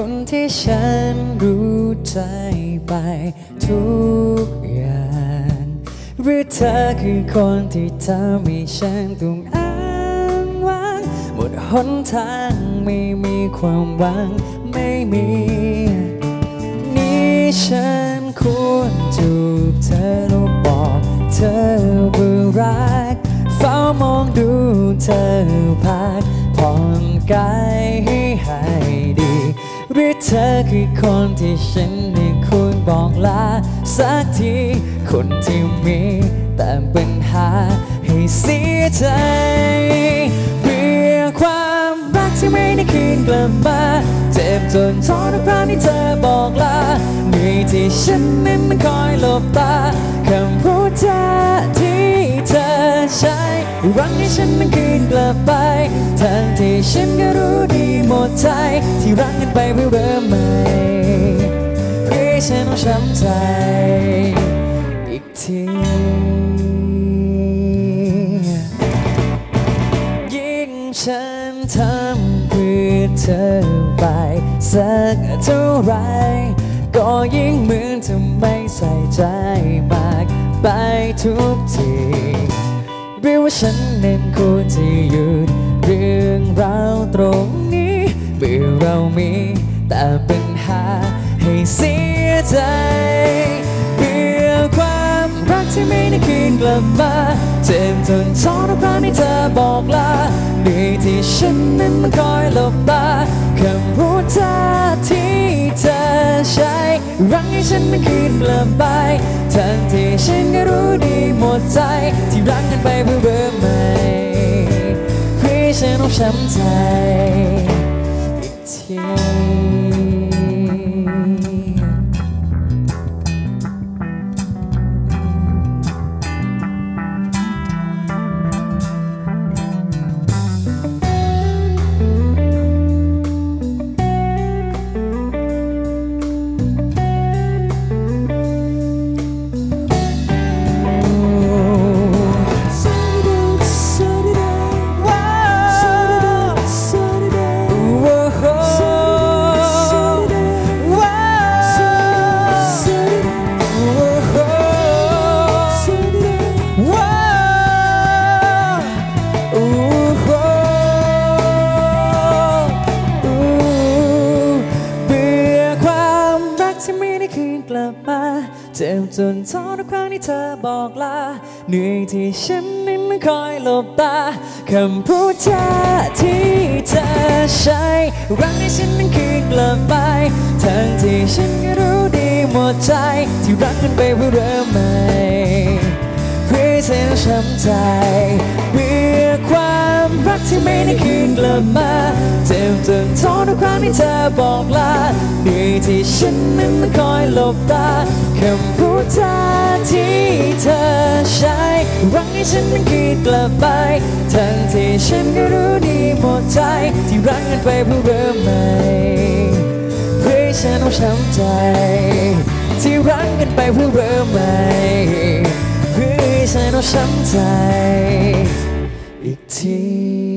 คนที่ฉันรู้ใจไปทุกอย่างหรือเธอคือคนที่ทำให้ฉันต้องอ้างว้างหมดหนทางไม่มีความหวังไม่มี นี่ฉันควรจูบเธอแล้วบอกเธอว่ารักเฝ้ามองดูเธอพักผ่อนกายให้หายดี หรือเธอคือคนที่ฉันไม่ควรบอกลาสักที คนที่มีแต่ปัญหาให้เสียใจเบื่อความรักที่ไม่ได้คืนกลับมา เจ็บจนท้อทุกครั้งที่เธอบอกลาเหนื่อยที่ฉันนั้นมันคอยหลบตาคำพูดจาที่เธอใช้หวังให้ฉันนั้นคืนกลับไปทั้งที่ฉันก็รู้ หมดใจที่รักกันไปเพื่อเริ่มใหม่เพื่อให้ฉันต้องช้ำใจอีกทียิ่งฉันทำเพื่อเธอไปสักเท่าไรก็ยิ่งเหมือนเธอไม่ใส่ใจมากไปทุกทีหรือว่าฉันเน้นควรจะหยุด ที่ไม่ได้คืนกลับมาเจ็บจนท้อทุกครั้งที่เธอบอกลาเหนื่อยที่ฉันนั้นมันคอยหลบตาคำพูดจาที่เธอใช้รังให้ฉันมันคืนกลับไปทั้งที่ฉันก็รู้ดีหมดใจ ที่รักกันไปเพื่อเริ่มใหม่เพื่อให้ฉันต้องช้ำใจอีกที จนท้อทุกครั้งที่เธอบอกลาเหนื่อยที่ฉันนั้นไม่คอยหลบตาคำพูดเธอที่เธอใช้รักให้ฉันนั้นคืนกลับไปทั้งที่ฉันก็รู้ดีหมดใจ ที่รักกันไปเพื่อเริ่มใหม่เพื่อให้เธอช้ำใจ กที่ไม่ได้คืนกลับมาเจ็บจนท้อทุกครั้งที่เธอบอกลาเหนื่อยที่ฉันนั้นมันคอยหลบตาคำพูดจาที่เธอใช้รังให้ฉันนั้นคืนกลับไป ทั้งที่ฉันก็รู้ดีหมดใจ ที่รักกันไปเพื่อเริ่มใหม่เพื่อฉันต้องช้ำใจ ที่รักกันไปเพื่อเริ่มใหม่เพื่อให้ฉันต้องช้ำใจ อีกที